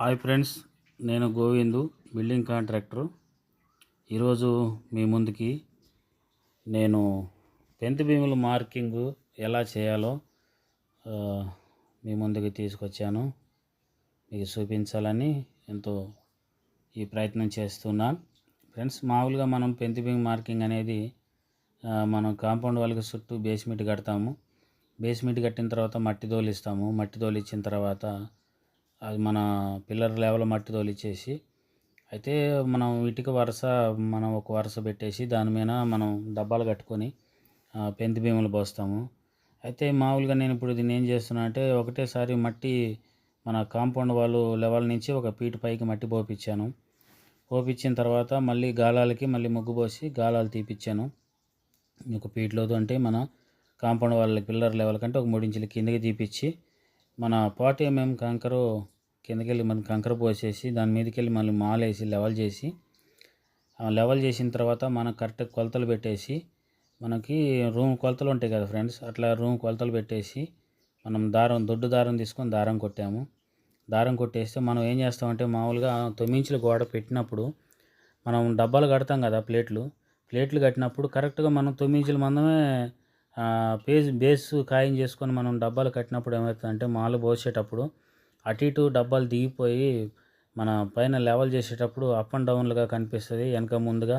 Hi friends నేను Govindu building contractor. ఈరోజు మీ ముందుకి నేను పెంతి భీముల మార్కింగ్ ఎలా చేయాలో మీ ముందుకి తీసుకొచ్చాను. మీకు చూపించాలని ఎంతో ఈ ప్రయత్నం చేస్తున్నాను ఫ్రెండ్స్ మామూలుగా మనం పెంతి భీమ్ మార్కింగ్ అనేది మనం కాంపౌండ్ వాళ్ళకి చుట్టూ బేస్మెంట్ కడతాము. బేస్మెంట్ కట్టిన తర్వాత మట్టి తోలిస్తాము. మట్టి తోలిచ్చిన తర్వాత అది మన పిల్లర్ లెవెల్ మట్టి తొలిచేసి అయితే మనం ఇటుక వరుస మనం ఒక వరుస పెట్టేసి దాని మీద మనం డబ్బాలు కట్టుకొని పెంతి భీములు పోస్తాము. అయితే మామూలుగా నేను ఇప్పుడు దీన్ని ఏం చేస్తున్నా అంటే ఒకటేసారి మట్టి మన కాంపౌండ్ వాళ్ళు లెవెల్ నుంచి ఒక పీట పైకి మట్టి పోపించాను పోపించిన తర్వాత మళ్ళీ గాలాలకి మళ్ళీ ముగ్గు పోసి గాలాలు తీపిచ్చాను. ఒక పీట్లోదు అంటే మన కాంపౌండ్ వాళ్ళ పిల్లర్ లెవెల్ కంటే ఒక మూడించిల కిందకి తీపిచ్చి మన పాటి ఏమేమి కంకరు కిందకెళ్ళి మనం మన కంకర పోసేసి దాని మీదకెళ్ళి మళ్ళీ మాల్ వేసి లెవెల్ చేసి లెవెల్ చేసిన తర్వాత మనం కరెక్ట్ కొలతలు పెట్టేసి మనకి రూమ్ కొలతలు ఉంటాయి కదా ఫ్రెండ్స్ అట్లా రూమ్ కొలతలు పెట్టేసి మనం దారం దొడ్డు దారం తీసుకొని దారం కొట్టాము. దారం కొట్టేస్తే మనం ఏం చేస్తామంటే మామూలుగా తొమ్మించుల గోడ పెట్టినప్పుడు మనం డబ్బాలు కడతాం కదా ప్లేట్లు ప్లేట్లు కట్టినప్పుడు కరెక్ట్గా మనం తొమ్మిది మందమే పేజ్ బేస్ ఖాయం చేసుకొని మనం డబ్బాలు కట్టినప్పుడు ఏమవుతుందంటే మాలు పోసేటప్పుడు అటు ఇటు డబ్బాలు దిగిపోయి మన పైన లెవెల్ చేసేటప్పుడు అప్ అండ్ డౌన్లుగా కనిపిస్తుంది. వెనక ముందుగా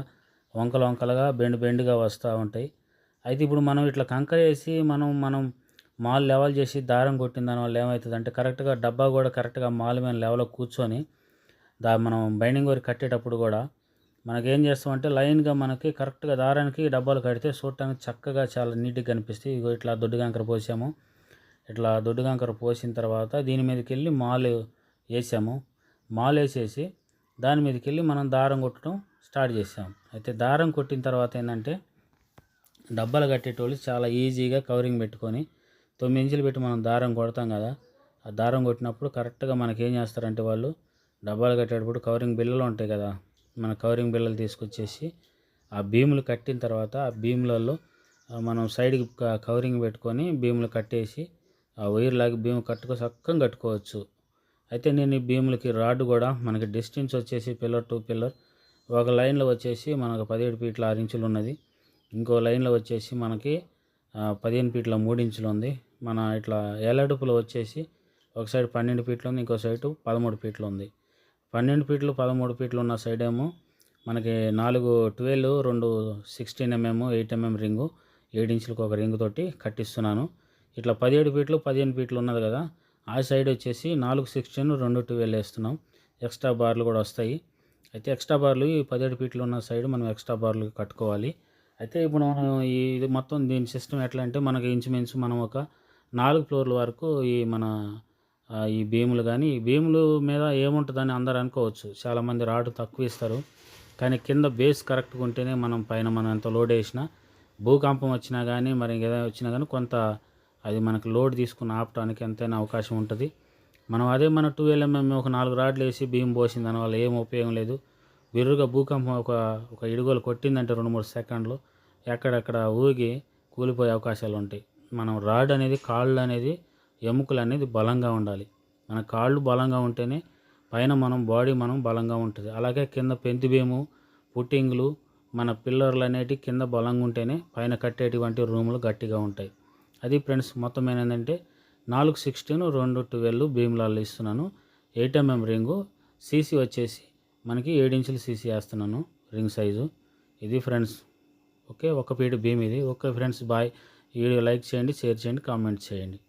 వంకలు వంకలుగా బెండ్ బెండ్గా వస్తూ ఉంటాయి. అయితే ఇప్పుడు మనం ఇట్లా కంకర వేసి మనం మనం మాల్ లెవెల్ చేసి దారం కొట్టిన దానివల్ల ఏమవుతుందంటే కరెక్ట్గా డబ్బా కూడా కరెక్ట్గా మాల్ మీద లెవెల్లో కూర్చొని దా మనం బైండింగ్ వరకు కట్టేటప్పుడు కూడా మనకేం చేస్తామంటే లైన్గా మనకి కరెక్ట్గా దారానికి డబ్బాలు కడితే చూడటానికి చక్కగా చాలా నీట్గా కనిపిస్తాయి. ఇగో ఇట్లా దొడ్డు కంకర పోసాము. ఇట్లా దొడ్డు కంకర పోసిన తర్వాత దీని మీదకి వెళ్ళి మాల్ వేసాము. మాల్ వేసేసి దాని మీదకి వెళ్ళి మనం దారం కొట్టడం స్టార్ట్ చేసాము అయితే దారం కొట్టిన తర్వాత ఏంటంటే డబ్బాలు కట్టేటోళ్ళు చాలా ఈజీగా కవరింగ్ పెట్టుకొని తొమ్మిది ఇంచులు పెట్టి మనం దారం కొడతాం కదా. ఆ దారం కొట్టినప్పుడు కరెక్ట్గా మనకి ఏం చేస్తారంటే వాళ్ళు డబ్బాలు కట్టేటప్పుడు కవరింగ్ బిల్లలు ఉంటాయి కదా. మన కవరింగ్ బిళ్ళలు తీసుకొచ్చేసి ఆ భీములు కట్టిన తర్వాత ఆ భీములలో మనం సైడ్కి కవరింగ్ పెట్టుకొని భీములు కట్టేసి ఆ వైర్ లాగి భీము కట్టుకో చక్కగా కట్టుకోవచ్చు. అయితే నేను ఈ భీములకి రాడ్ కూడా మనకి డిస్టెన్స్ వచ్చేసి పిల్లర్ టు పిల్లర్ ఒక లైన్లో వచ్చేసి మనకు పదిహేడు ఫీట్ల ఆరు ఇంచులు ఉన్నది. ఇంకో లైన్లో వచ్చేసి మనకి పదిహేను ఫీట్ల మూడు ఇంచులు ఉంది. మన ఇట్లా ఎలడుపులో వచ్చేసి ఒక సైడ్ పన్నెండు ఫీట్లు ఉంది ఇంకో సైడ్ పదమూడు ఫీట్లు ఉంది. పన్నెండు ఫీట్లు పదమూడు ఫీట్లు ఉన్న సైడ్ ఏమో మనకి నాలుగు ట్వెల్వ్ రెండు sixteen MM eight MM ring ఏడు ఇంచులకు ఒక రింగ్ తోటి కట్టిస్తున్నాను. ఇట్లా పదిహేడు ఫీట్లు పదిహేను ఫీట్లు ఉన్నది కదా ఆ సైడ్ వచ్చేసి నాలుగు సిక్స్టీన్ రెండు ట్వెల్వ్ వేస్తున్నాం. ఎక్స్ట్రా బార్లు కూడా వస్తాయి. అయితే ఎక్స్ట్రా బార్లు ఈ పదిహేడు ఫీట్లు ఉన్న సైడ్ మనం ఎక్స్ట్రా బార్లు కట్టుకోవాలి. అయితే ఇప్పుడు మనం ఈ ఇది మొత్తం దీని సిస్టమ్ ఎట్లా అంటే మనకి ఇంచుమించు మనం ఒక నాలుగు ఫ్లోర్ల వరకు ఈ మన ఈ భీములు కానీ ఈ భీములు మీద ఏముంటుందని అందరు అనుకోవచ్చు. చాలామంది రాడు తక్కువ ఇస్తారు. కానీ కింద బేస్ కరెక్ట్గా ఉంటేనే మనం పైన మనం ఎంత లోడ్ వేసినా భూకంపం వచ్చినా కానీ మరి ఏదైనా వచ్చినా కానీ కొంత అది మనకు లోడ్ తీసుకుని ఆపడానికి ఎంతైనా అవకాశం ఉంటుంది. మనం అదే మన టూ ఎల్ఎంఎం ఒక నాలుగు రాడ్లు వేసి భీమ్ పోసిన దానివల్ల ఏం ఉపయోగం లేదు. విరుగా భూకంపం ఒక ఒక ఇడుగోలు కొట్టిందంటే రెండు మూడు సెకండ్లు ఎక్కడెక్కడ ఊగి కూలిపోయే అవకాశాలు ఉంటాయి. మనం రాడ్ అనేది కాళ్ళు అనేది ఎముకలు అనేది బలంగా ఉండాలి. మన కాళ్ళు బలంగా ఉంటేనే పైన మనం బాడీ మనం బలంగా ఉంటుంది. అలాగే కింద పెంతిబేము పుట్టింగ్లు మన పిల్లర్లు అనేటివి కింద బలంగా ఉంటేనే పైన కట్టేటువంటి రూములు గట్టిగా ఉంటాయి. అది ఫ్రెండ్స్ మొత్తం ఏంటంటే నాలుగు సిక్స్టీన్ రెండు ట్వెల్వ్ భీమ్లాలు ఇస్తున్నాను. ఎయిట్ ఎంఎం రింగు సీసీ వచ్చేసి మనకి ఏడు ఇంచులు సీసీ వేస్తున్నాను రింగ్ సైజు. ఇది ఫ్రెండ్స్ ఓకే ఒక పీడి భీమ్ ఇది. Okay friends bye. Video like చేయండి షేర్ చేయండి కామెంట్ చేయండి.